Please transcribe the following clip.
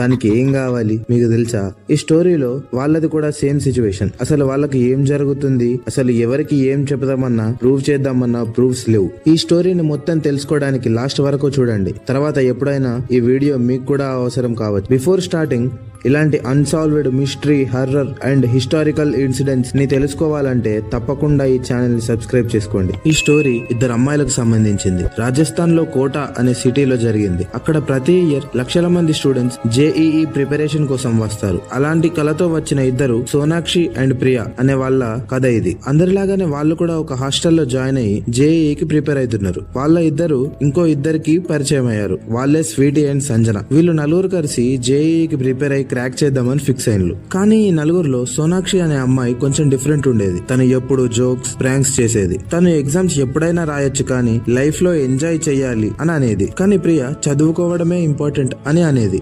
దానికి ఏం కావాలి? మీకు తెలుసా? ఈ స్టోరీలో వాళ్ళది కూడా సేమ్ సిచ్యువేషన్ అసలు వాళ్ళకి ఏం జరుగుతుంది? అసలు ఎవరికి ఏం చెప్దామన్నా ప్రూవ్ చేద్దామన్నా ప్రూఫ్స్ లేవు. ఈ స్టోరీని మొత్తం తెలుసుకోవడానికి లాస్ట్ వరకు చూడండి. తర్వాత ఎప్పుడైనా ఈ వీడియో మీకు కూడా అవసరం కావచ్చు. బిఫోర్ స్టార్టింగ్ ఇలాంటి unsolved mystery horror and historical ఇన్సిడెంట్స్ని తెలుసుకోవాలంటే తప్పకుండా ఈ ఛానల్ని సబ్స్క్రైబ్ చేసుకోండి. ఈ స్టోరీ ఇద్దరు అమ్మాయిలకు సంబంధించింది. రాజస్థాన్లో కోటా అనే సిటీలో జరిగింది. అక్కడ ప్రతి ఇయర్ లక్షల మంది స్టూడెంట్స్ జేఈఈ ప్రిపరేషన్ కోసం వస్తారు. అలాంటి కళతో వచ్చిన ఇద్దరు సోనాక్షి అండ్ ప్రియా అనే వాళ్ళ కథ ఇది. అందరిలాగానే వాళ్ళు కూడా ఒక హాస్టల్లో జాయిన్ అయ్యి జేఈఈకి ప్రిపేర్ అవుతున్నారు. వాళ్ళ ఇద్దరు ఇంకో ఇద్దరికి పరిచయం అయ్యారు. వాళ్ళే స్వీటీ అండ్ సంజన. వీళ్ళు నలుగురు కలిసి జేఈకి ప్రిపేర్ అయ్యి క్రాక్ చేద్దామని ఫిక్స్ అయినలు. కానీ ఈ నలుగురిలో సోనాక్షి అనే అమ్మాయి కొంచెం డిఫరెంట్ ఉండేది. తను ఎప్పుడు జోక్స్ ప్రాంక్స్ చేసేది. తను ఎగ్జామ్స్ ఎప్పుడైనా రాయొచ్చు కానీ లైఫ్లో ఎంజాయ్ చేయాలి అని అనేది. కానీ ప్రియ చదువుకోవడమే ఇంపార్టెంట్ అని అనేది.